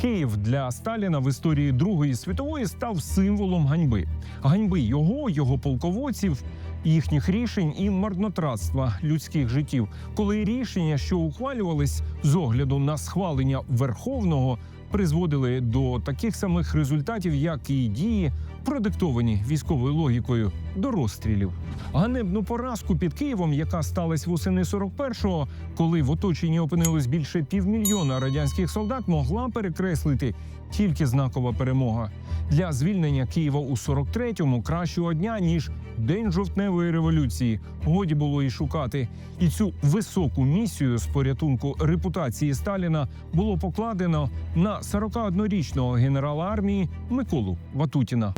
Київ для Сталіна в історії Другої світової став символом ганьби, ганьби його, його полководців, їхніх рішень і марнотратства людських життів, коли рішення, що ухвалювались з огляду на схвалення верховного, призводили до таких самих результатів, як і дії, продиктовані військовою логікою до розстрілів. Ганебну поразку під Києвом, яка сталася восени 41-го, коли в оточенні опинилось більше півмільйона радянських солдат, могла перекреслити тільки знакова перемога для звільнення Києва у 43-му кращого дня ніж день жовтневої революції. Годі було і шукати. І цю високу місію з порятунку репутації Сталіна було покладено на 41-річного генерала армії Миколу Ватутіна.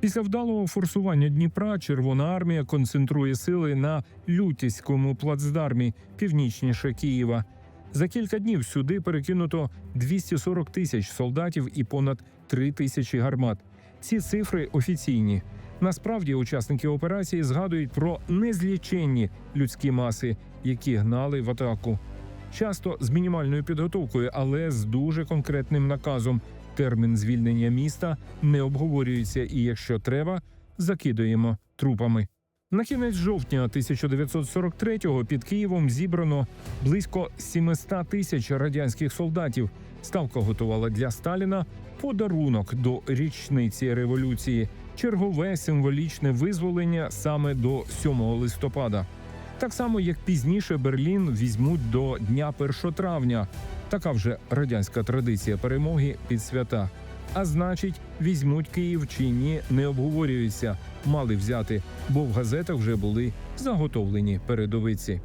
Після вдалого форсування Дніпра Червона армія концентрує сили на Лютіському плацдармі північніше Києва. За кілька днів сюди перекинуто 240 тисяч солдатів і понад 3 тисячі гармат. Ці цифри офіційні. Насправді учасники операції згадують про незліченні людські маси, які гнали в атаку. Часто з мінімальною підготовкою, але з дуже конкретним наказом. Термін звільнення міста не обговорюється, і якщо треба, закидуємо трупами. На кінець жовтня 1943-го під Києвом зібрано близько 700 тисяч радянських солдатів. Ставка готувала для Сталіна подарунок до річниці революції, чергове символічне визволення саме до 7 листопада. Так само, як пізніше Берлін візьмуть до дня 1 травня. Така вже радянська традиція перемоги під свята. А значить, візьмуть Київ чи ні, не обговорюється. Мали взяти, бо в газетах вже були заготовлені передовиці.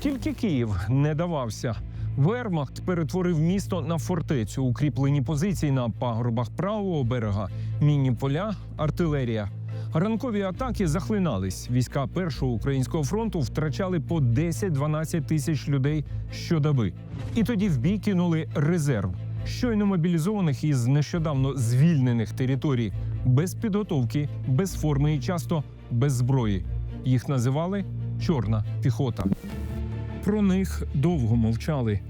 Тільки Київ не давався. Вермахт перетворив місто на фортецю, укріплені позиції на пагорбах правого берега, мінні поля, артилерія. Ранкові атаки захлинались. Війська першого українського фронту втрачали по 10-12 тисяч людей щодоби. І тоді в бій кинули резерв щойно мобілізованих із нещодавно звільнених територій, без підготовки, без форми і часто без зброї. Їх називали чорна піхота. Про них довго мовчали.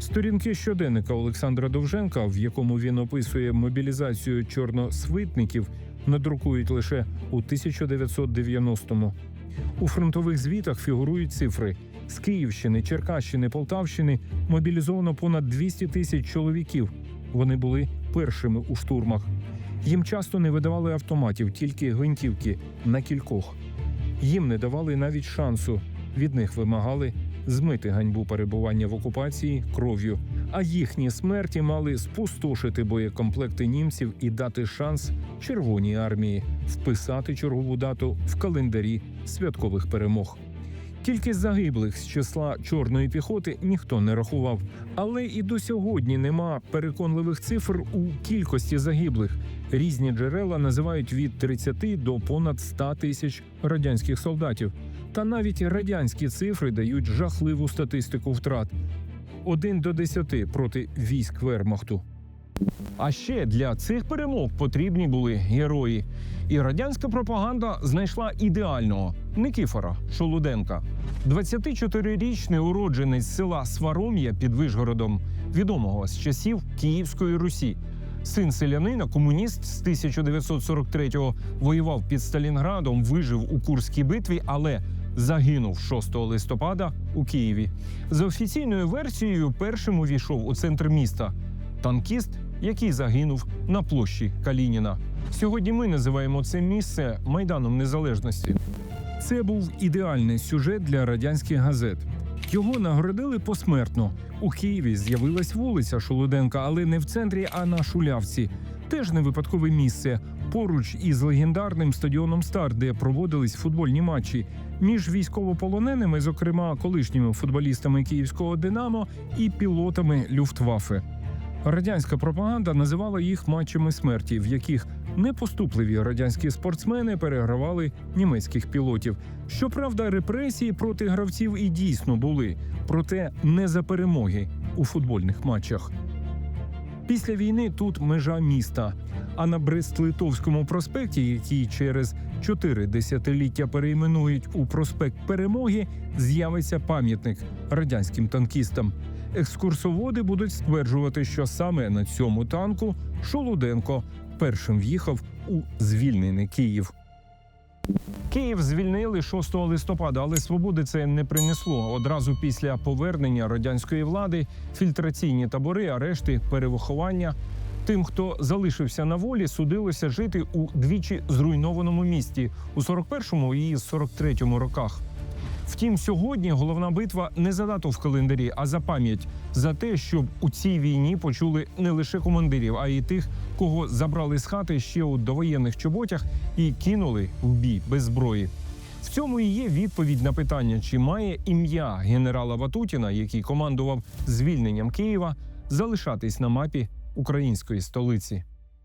Сторінки щоденника Олександра Довженка, в якому він описує мобілізацію чорносвитників, надрукують лише у 1990-му. У фронтових звітах фігурують цифри: з Київщини, Черкащини, Полтавщини мобілізовано понад 200 тисяч чоловіків. Вони були першими у штурмах. Їм часто не видавали автоматів, тільки гвинтівки на кількох. Їм не давали навіть шансу. Від них вимагали змити ганьбу перебування в окупації кров'ю, а їхні смерті мали спустошити боєкомплекти німців і дати шанс Червоній армії вписати чергову дату в календарі святкових перемог. Тільки загиблих з числа чорної піхоти ніхто не рахував, але і до сьогодні нема переконливих цифр у кількості загиблих. Різні джерела називають від 30 до понад 100 тисяч радянських солдатів. Та навіть радянські цифри дають жахливу статистику втрат: 1 до 10 проти військ Вермахту. А ще для цих перемог потрібні були герої. І радянська пропаганда знайшла ідеального Никифора Шолуденка. 24-річний уродженець села Сваром'я під Вишгородом, відомого з часів Київської Русі. Син селянина, комуніст з 1943-го воював під Сталінградом, вижив у Курській битві, але загинув 6 листопада у Києві. За офіційною версією, першим увійшов у центр міста танкіст, який загинув на площі Калініна. Сьогодні ми називаємо це місце майданом незалежності. Це був ідеальний сюжет для радянських газет. Його нагородили посмертно. У Києві з'явилась вулиця Шолоденка, але не в центрі, а на Шулявці. Теж не випадкове місце. Поруч із легендарним стадіоном Стар, де проводились футбольні матчі між військовополоненими, зокрема колишніми футболістами київського Динамо і пілотами Люфтваффе. Радянська пропаганда називала їх матчами смерті, в яких непоступливі радянські спортсмени перегравали німецьких пілотів. Щоправда, репресії проти гравців і дійсно були, проте не за перемоги у футбольних матчах. Після війни тут межа міста. А на Брест-Литовському проспекті, який через чотири десятиліття перейменують у проспект Перемоги, з'явиться пам'ятник радянським танкістам. Екскурсоводи будуть стверджувати, що саме на цьому танку Шолуденко першим в'їхав у звільнений Київ. Київ звільнили 6 листопада, але свободи це не принесло. Одразу після повернення радянської влади фільтраційні табори, арешти, перевиховання. Тим, хто залишився на волі, судилося жити у двічі зруйнованому місті у 41-му і 43-му роках. Втім, сьогодні головна битва не за дату в календарі, а за пам'ять за те, щоб у цій війні почули не лише командирів, а й тих, кого забрали з хати ще у довоєнних чоботях і кинули в бій без зброї. В цьому і є відповідь на питання, чи має ім'я генерала Ватутіна, який командував звільненням Києва, залишатись на мапі української столиці.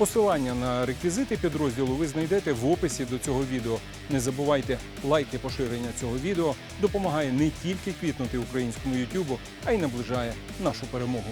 Посилання на реквізити підрозділу ви знайдете в описі до цього відео. Не забувайте, лайки поширення цього відео допомагає не тільки квітнути українському Ютубу, а й наближає нашу перемогу.